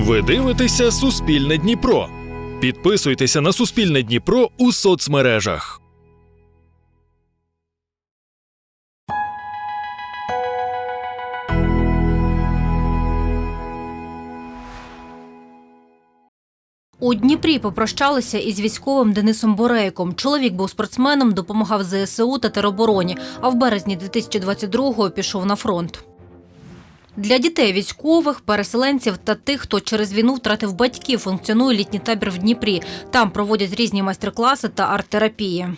Ви дивитеся Суспільне Дніпро. Підписуйтеся на Суспільне Дніпро у соцмережах. У Дніпрі попрощалися із військовим Денисом Борейком. Чоловік був спортсменом, допомагав ЗСУ та теробороні, а в березні 2022-го пішов на фронт. Для дітей військових, переселенців та тих, хто через війну втратив батьків, функціонує літній табір в Дніпрі. Там проводять різні майстер-класи та арт-терапії.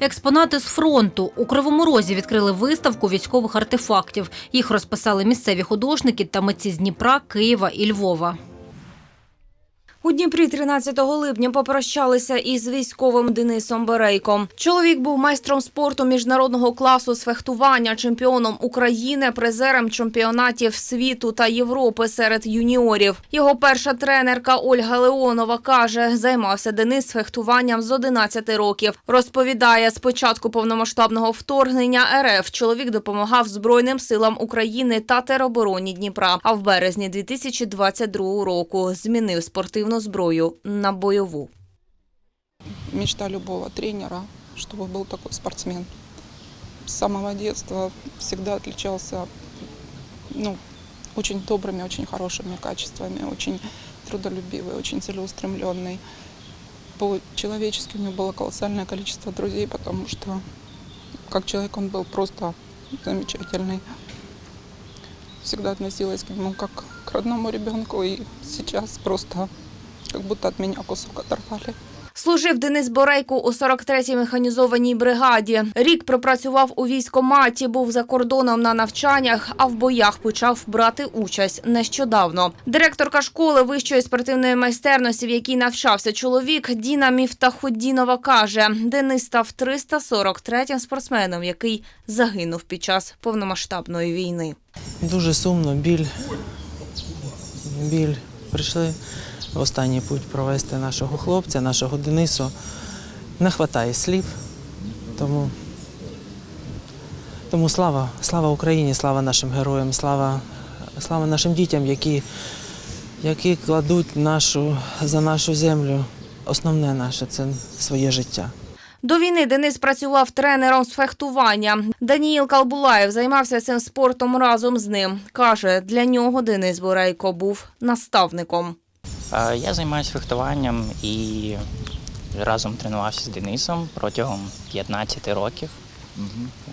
Експонати з фронту у Кривому Розі відкрили виставку військових артефактів. Їх розписали місцеві художники та митці з Дніпра, Києва і Львова. У Дніпрі 13 липня попрощалися із військовим Денисом Берейком. Чоловік був майстром спорту міжнародного класу з фехтування, чемпіоном України, призером чемпіонатів світу та Європи серед юніорів. Його перша тренерка Ольга Леонова каже, займався Денис фехтуванням з 11 років. Розповідає, з початку повномасштабного вторгнення РФ чоловік допомагав Збройним силам України та теробороні Дніпра. А в березні 2022 року змінив спортивну зброю на бойову. мечта любого тренера, чтобы был такой спортсмен. С самого детства всегда отличался ну, очень добрыми, очень хорошими качествами, очень трудолюбивый, очень целеустремленный. По-человечески у него было колоссальное количество друзей, потому что как человек он был просто замечательный. Всегда относилась к нему как к родному ребенку, и сейчас просто как будто от меня кусок оторвали. Служив Денис Борейко у 43-й механізованій бригаді. Рік пропрацював у військоматі, був за кордоном на навчаннях, а в боях почав брати участь нещодавно. Директорка школи вищої спортивної майстерності, в якій навчався чоловік, Діна Міфтахуддінова каже, Денис став 343-м спортсменом, який загинув під час повномасштабної війни. Дуже сумно, біль. Біль. Прийшли останній путь провести нашого хлопця, нашого Денису. Не вистачає слів. Тому, тому слава, слава Україні, слава нашим героям, слава, слава нашим дітям, які, які кладуть нашу, за нашу землю. Основне наше це своє життя. До війни Денис працював тренером з фехтування. Даніїл Калбулаєв займався цим спортом разом з ним. Каже, для нього Денис Борейко був наставником. Е, Я займаюся фехтуванням і разом тренувався з Денисом протягом 15 років.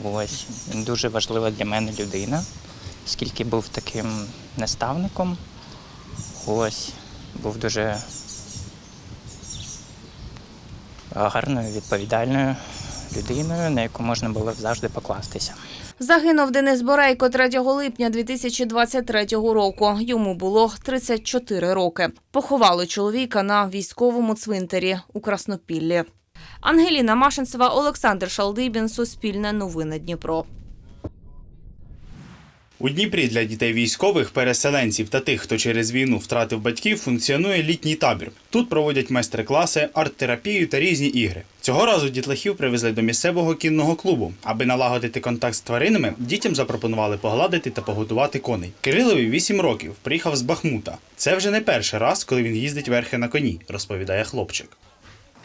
Ось він дуже важлива для мене людина, оскільки був таким наставником. Ось був дуже гарною, відповідальною людиною, на яку можна було завжди покластися. Загинув Денис Борейко 3 липня 2023 року. Йому було 34 роки. Поховали чоловіка на військовому цвинтарі у Краснопіллі. Ангеліна Машинцева, Олександр Шалдибін, Суспільне новини Дніпро. У Дніпрі для дітей військових, переселенців та тих, хто через війну втратив батьків, функціонує літній табір. Тут проводять майстер-класи, арт-терапію та різні ігри. Цього разу дітлахів привезли до місцевого кінного клубу. Аби налагодити контакт з тваринами, дітям запропонували погладити та погодувати коней. Кирилові 8 років, приїхав з Бахмута. Це вже не перший раз, коли він їздить верхи на коні, розповідає хлопчик.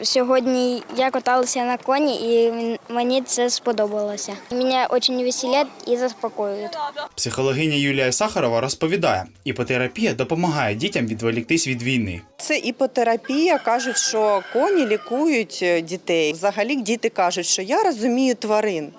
Сьогодні я каталася на коні і мені це сподобалося. Мене дуже веселять і заспокоюють. Психологиня Юлія Сахарова розповідає, іпотерапія допомагає дітям відволіктись від війни. Це іпотерапія. Кажуть, що коні лікують е, дітей. Взагалі діти кажуть, що я розумію тварин.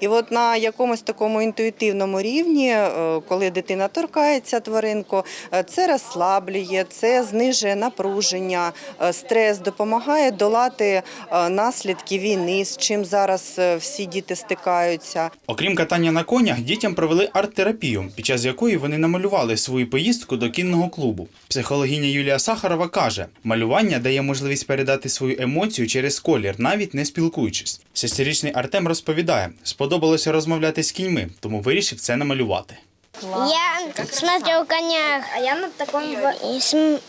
І от на якомусь такому інтуїтивному рівні, е, коли дитина торкається тваринку, е, це розслаблює, це знижує напруження, стрес, допомагає долати е, наслідки війни, з чим зараз е, всі діти стикаються. Окрім катання на конях, дітям провели арт-терапію, під час якої вони намалювали свою поїздку до кінного клубу. Психологиня Юлія Сахарова каже, малювання дає можливість передати свою емоцію через колір, навіть не спілкуючись. Шестирічний Артем розповідає, сподобалося розмовляти з кіньми, тому вирішив це намалювати. Я смотрел конях, а я на таком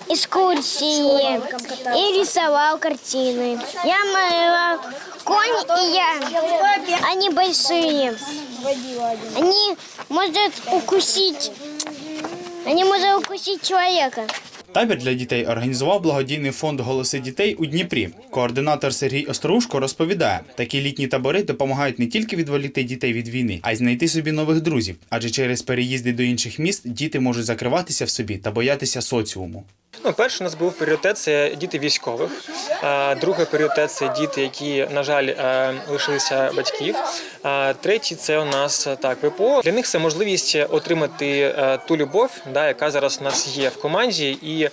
экскурсии и рисовал картины. Я малевал конь и я. Они большие. Они могут укусить. Они могут укусить человека. Табір для дітей організував благодійний фонд Голоси дітей у Дніпрі. Координатор Сергій Острушко розповідає, такі літні табори допомагають не тільки відволікти дітей від війни, а й знайти собі нових друзів. Адже через переїзди до інших міст діти можуть закриватися в собі та боятися соціуму. Ну, перший у нас був пріоритет це діти військових. Другий пріоритет це діти, які, на жаль, лишилися батьків. Третій це у нас так ВПО. Для них це можливість отримати ту любов, да, яка зараз у нас є в команді, і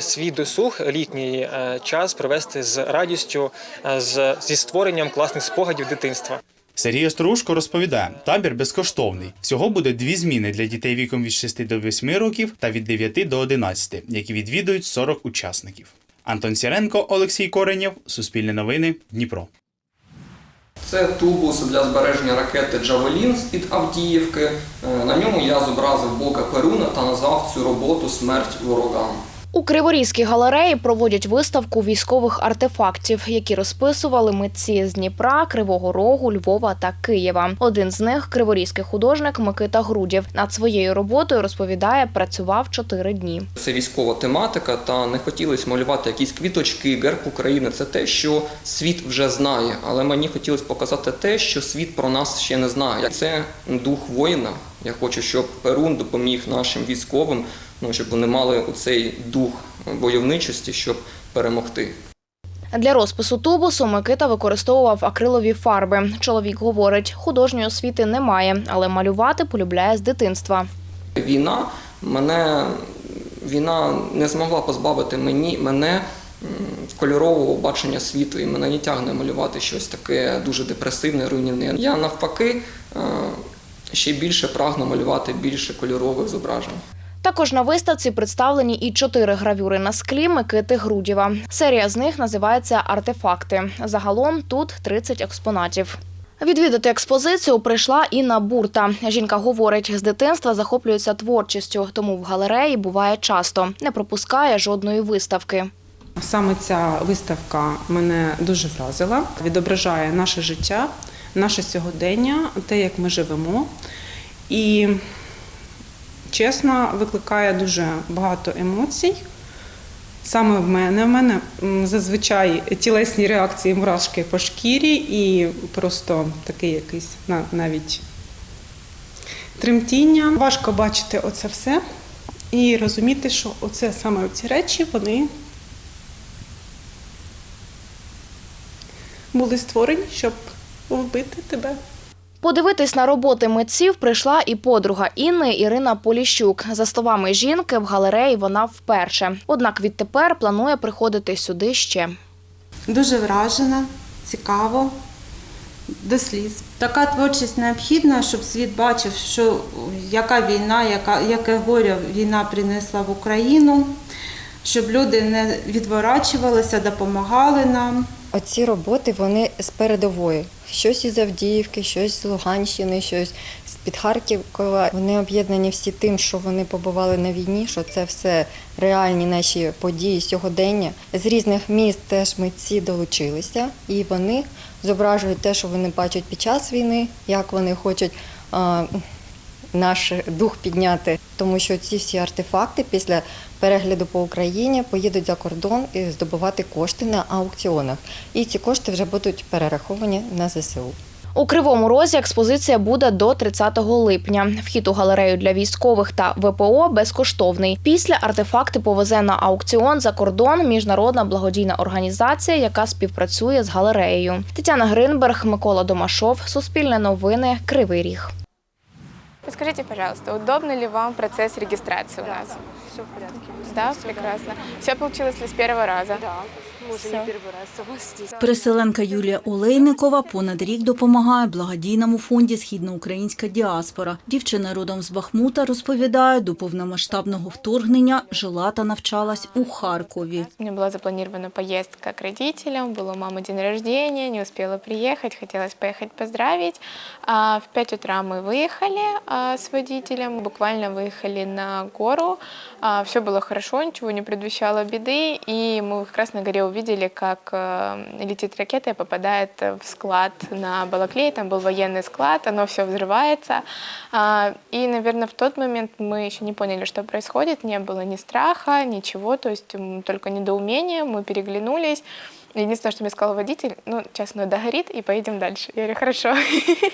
свій досуг, літній час провести з радістю, з, зі створенням класних спогадів дитинства. Сергій Острушко розповідає, табір безкоштовний. Всього буде дві зміни для дітей віком від 6 до 8 років та від 9 до 11, які відвідують 40 учасників. Антон Сіренко, Олексій Коренєв, Суспільне новини, Дніпро. Це тубус для збереження ракети Джавелін з-під Авдіївки. Е, На ньому я зобразив Бога Перуна та назвав цю роботу Смерть ворогам. У Криворізькій галереї проводять виставку військових артефактів, які розписували митці з Дніпра, Кривого Рогу, Львова та Києва. Один з них криворізький художник Микита Грудів. Над своєю роботою розповідає, працював чотири дні. Це військова тематика, та не хотілося малювати якісь квіточки, герб України. Це те, що світ вже знає. Але мені хотілося показати те, що світ про нас ще не знає. Це дух воїна. Я хочу, щоб Перун допоміг нашим військовим, ну щоб вони мали цей дух бойовничості, щоб перемогти. Для розпису тубусу Микита використовував акрилові фарби. Чоловік говорить, художньої освіти немає, але малювати полюбляє з дитинства. Війна мене війна не змогла позбавити мені мене кольорового бачення світу, і мене не тягне малювати щось таке дуже депресивне, руйнівне. Я навпаки е, ще більше прагну малювати більше кольорових зображень. Також на виставці представлені і чотири гравюри на склі Микити Грудєва. Серія з них називається Артефакти. Загалом тут 30 експонатів. Відвідати експозицію прийшла Інна Бурта. Жінка говорить, з дитинства захоплюється творчістю, тому в галереї буває часто, не пропускає жодної виставки. Саме ця виставка мене дуже вразила, відображає наше життя, наше сьогодення, те, як ми живемо. І чесно, викликає дуже багато емоцій. Саме в мене. В мене зазвичай тілесні реакції мурашки по шкірі і просто такий якийсь навіть тремтіння. Важко бачити оце все і розуміти, що оце саме ці речі вони були створені, щоб вбити тебе. Подивитись на роботи митців прийшла і подруга Інни Ірина Поліщук. За словами жінки, в галереї вона вперше. Однак відтепер планує приходити сюди ще. Дуже вражена, цікаво, до сліз. Така творчість необхідна, щоб світ бачив, що яка війна, яка, яке горе війна принесла в Україну, щоб люди не відворачувалися, допомагали нам. Оці роботи вони з передової. Щось із Авдіївки, щось з Луганщини, щось з-під Харківкова. Вони об'єднані всі тим, що вони побували на війні, що це все реальні наші події сьогодення. З різних міст теж митці долучилися, і вони зображують те, що вони бачать під час війни, як вони хочуть. Наш дух підняти, тому що ці всі артефакти після перегляду по Україні поїдуть за кордон і здобувати кошти на аукціонах. І ці кошти вже будуть перераховані на ЗСУ. У Кривому Розі експозиція буде до 30 липня. Вхід у галерею для військових та ВПО безкоштовний. Після артефакти повезе на аукціон за кордон міжнародна благодійна організація, яка співпрацює з галереєю. Тетяна Гринберг, Микола Домашов, Суспільне новини, Кривий Ріг. Скажите, пожалуйста, удобно ли вам процесс регистрации у нас? Все в порядке. Да, прекрасно. Все получилось ли с первого раза? Да, мы уже не Всё. первый раз сама здесь. Переселенка Юлія Олейникова понад рік допомагає благодійному фонді Східноукраїнська діаспора. Дівчина родом з Бахмута розповідає, до повномасштабного вторгнення жила та навчалась у Харкові. У меня была запланирована поездка к родителям, был у мамы день рождения, не успела приехать, хотелось поехать поздравить. А в 5 утра мы выехали, а а, с водителем. Буквально выехали на гору. Все было хорошо, ничего не предвещало беды. И мы как раз на горе увидели, как э, летит ракета и попадает в склад на Балаклее. Там был военный склад, оно все взрывается. А, И, наверное, в тот момент мы еще не поняли, что происходит. Не было ни страха, ничего. То есть только недоумение. Мы переглянулись. Единственное, что мне сказал водитель, ну, сейчас оно догорит и поедем дальше. Я говорю, хорошо.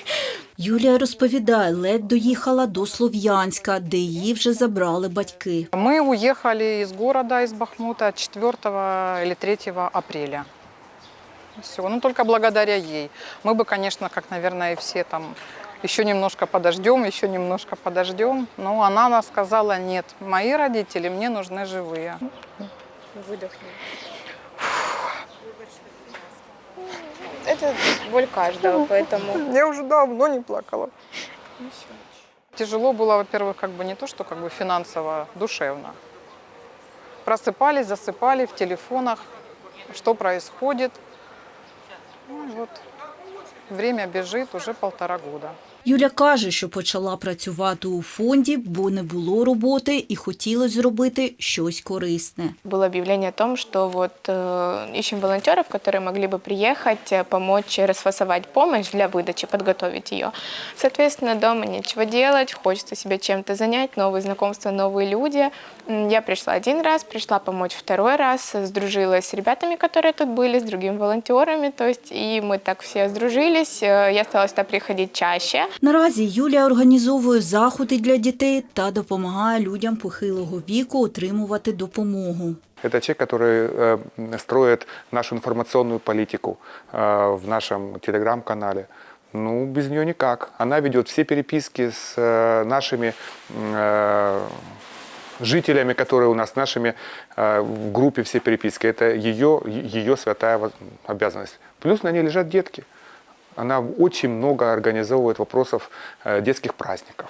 Юлія розповідає, ледь доїхала до Слов'янська, де її вже забрали батьки. Мы уехали из города, из Бахмута 4 или 3 апреля. Все, ну только благодаря ей. Мы бы, конечно, как, наверное, и все там еще немножко подождем, еще немножко подождем. Но она нас сказала, нет, мои родители мне нужны живые. Выдохни. Это боль каждого, поэтому... Я уже давно не плакала. Тяжело было, во-первых, как бы не то, что как бы финансово, душевно. Просыпались, засыпали в телефонах, что происходит. Ну, вот. Время бежит уже полтора года. Юля каже, що почала працювати у фонді, бо не було роботи і хотілося зробити щось корисне. Было объявление о том, что вот э, ищем волонтеров, которые могли бы приехать, э, помочь расфасовать помощь для выдачи, подготовить ее. Соответственно, дома нечего делать, хочется себя чем-то занять, новые знакомства, новые люди. М, Я пришла один раз, пришла помочь второй раз, сдружилась с ребятами, которые тут были, с другими волонтерами, то есть и мы так все сдружились. Э, Я стала сюда приходить чаще. Наразі Юлія організовує заходи для дітей та допомагає людям похилого віку отримувати допомогу. Это человек, который э, строит нашу информационную политику э, в нашем телеграм-канале. Ну, без нее никак. Она ведет все переписки с э, нашими э, жителями, которые у нас, нашими э, в группе все переписки. Это ее, ее святая воз- обязанность. Плюс на ней лежат детки. Она очень много организовывает вопросов э, детских праздников.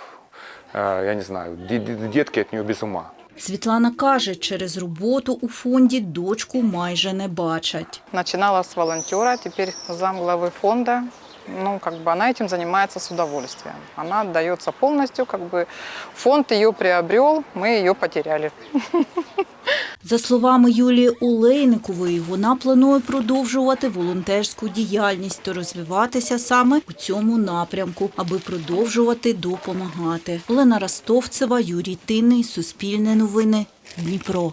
Э, я не знаю, де- де- детки от нее без ума. Світлана каже, через роботу у фонді дочку майже не бачать. Начинала с волонтера, теперь зам главы фонда. Ну, как бы она этим занимается с удовольствием. Она отдается полностью, как бы фонд ее приобрел, мы ее потеряли. За словами Юлії Олейникової, вона планує продовжувати волонтерську діяльність та розвиватися саме у цьому напрямку, аби продовжувати допомагати. Олена Ростовцева, Юрій Тинний, Суспільне новини, Дніпро.